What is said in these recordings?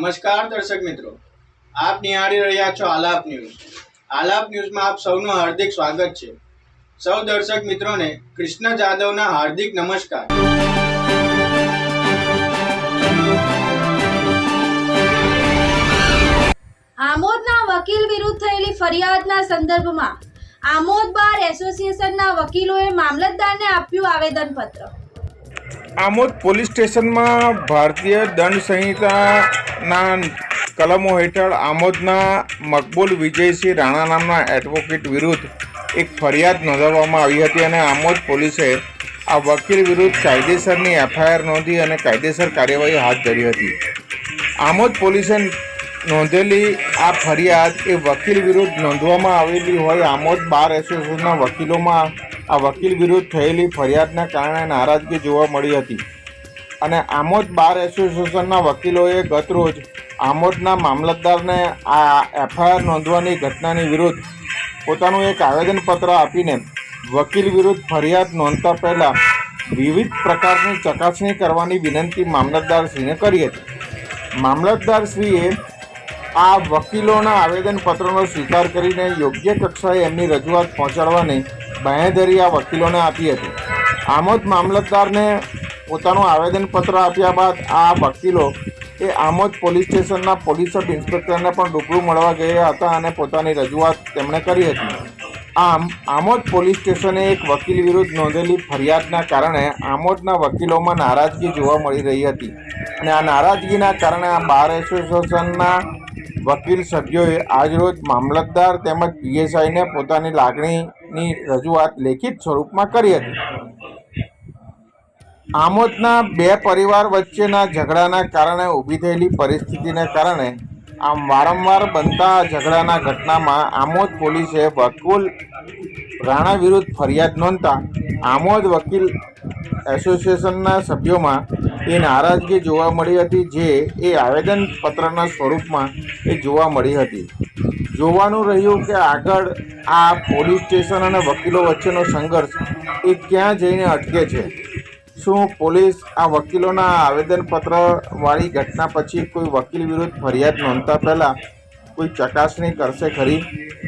નમસ્કાર દર્શક મિત્રો. આપ નિહાળી રહ્યા છો આલાપ ન્યૂઝ. આલાપ ન્યૂઝમાં આપ સૌનું હાર્દિક સ્વાગત છે. સૌ દર્શક મિત્રોને કૃષ્ણ જાદવના હાર્દિક નમસ્કાર. આમોદના વકીલ વિરુદ્ધ થયેલી ફરિયાદના સંદર્ભમાં આમોદ બાર એસોસિએશનના વકીલોએ મામલતદારને આપ્યું આવેદનપત્ર. આમોદ પોલીસ સ્ટેશનમાં ભારતીય દંડ સંહિતાના કલમો હેઠળ આમોદના મકબૂલ વિજયસિંહ રાણા નામના એડવોકેટ વિરુદ્ધ એક ફરિયાદ નોંધાવવામાં આવી હતી અને આમોદ પોલીસે આ વકીલ વિરુદ્ધ કાયદેસરની એફઆઈઆર નોંધી અને કાયદેસર કાર્યવાહી હાથ ધરી હતી. આમોદ પોલીસે નોંધેલી આ ફરિયાદ એ વકીલ વિરુદ્ધ નોંધવામાં આવેલી હોય આમોદ બાર એસોસિએશનના વકીલોમાં આ વકીલ વિરુદ્ધ થયેલી ફરિયાદના કારણે નારાજગી જોવા મળી હતી. અને આમોદ બાર એસોસિએશનના વકીલોએ ગતરોજ આમોદના મામલતદારને આ એફઆઈઆર નોંધવાની ઘટનાની વિરુદ્ધ પોતાનું એક આવેદનપત્ર આપીને વકીલ વિરુદ્ધ ફરિયાદ નોંધતા પહેલાં વિવિધ પ્રકારની ચકાસણી કરવાની વિનંતી મામલતદારશ્રીને કરી હતી. મામલતદારશ્રીએ આ વકીલોના આવેદનપત્રનો સ્વીકાર કરીને યોગ્ય કક્ષાએ એમની રજૂઆત પહોંચાડવાની બાંહેધરી આ વકીલોને આપી હતી. આમોદ મામલતદારને પોતાનું આવેદનપત્ર આપ્યા બાદ આ વકીલો એ આમોદ પોલીસ સ્ટેશનના પોલીસ સબ ઇન્સ્પેક્ટરને પણ રૂબરૂ મળવા ગયા હતા અને પોતાની રજૂઆત તેમણે કરી હતી. આમ આમોદ પોલીસ સ્ટેશને એક વકીલ વિરુદ્ધ નોંધેલી ફરિયાદના કારણે આમોદના વકીલોમાં નારાજગી જોવા મળી રહી હતી. અને આ નારાજગીના કારણે આ બાર એસોસિએશનના વકીલ સભ્યોએ આજરોજ મામલતદાર તેમજ પીએસઆઈને પોતાની લાગણીની રજૂઆત લેખિત સ્વરૂપમાં કરી હતી. આમોદના બે પરિવાર વચ્ચેના ઝઘડાના કારણે ઊભી થયેલી પરિસ્થિતિને કારણે આમ વારંવાર બનતા ઝઘડાના ઘટનામાં આમોદ પોલીસે વકીલ રાણા વિરુદ્ધ ફરિયાદ નોંધતા આમોદ વકીલ એસોસિએશનના સભ્યોમાં એ નારાજગી જોવા મળી હતી જે એ આવેદનપત્રના સ્વરૂપમાં એ જોવા મળી હતી. જોવાનું રહ્યું કે આગળ આ પોલીસ સ્ટેશન અને વકીલો વચ્ચેનો સંઘર્ષ એ ક્યાં જઈને અટકે છે? શું પોલીસ આ વકીલોના આવેદનપત્રવાળી ઘટના પછી કોઈ વકીલ વિરુદ્ધ ફરિયાદ નોંધતા પહેલાં કોઈ ચકાસણી કરશે ખરી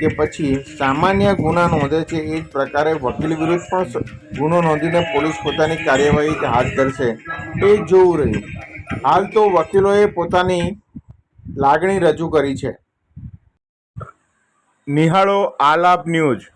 કે પછી સામાન્ય ગુના નોંધે છે એ જ પ્રકારે વકીલ વિરુદ્ધ પણ ગુનો નોંધીને પોલીસ પોતાની કાર્યવાહી હાથ ધરશે. એ જોવું રહ્યું. હાલ તો વકીલોએ પોતાની લાગણી રજૂ કરી છે. નિહાળો આલાપ ન્યૂઝ.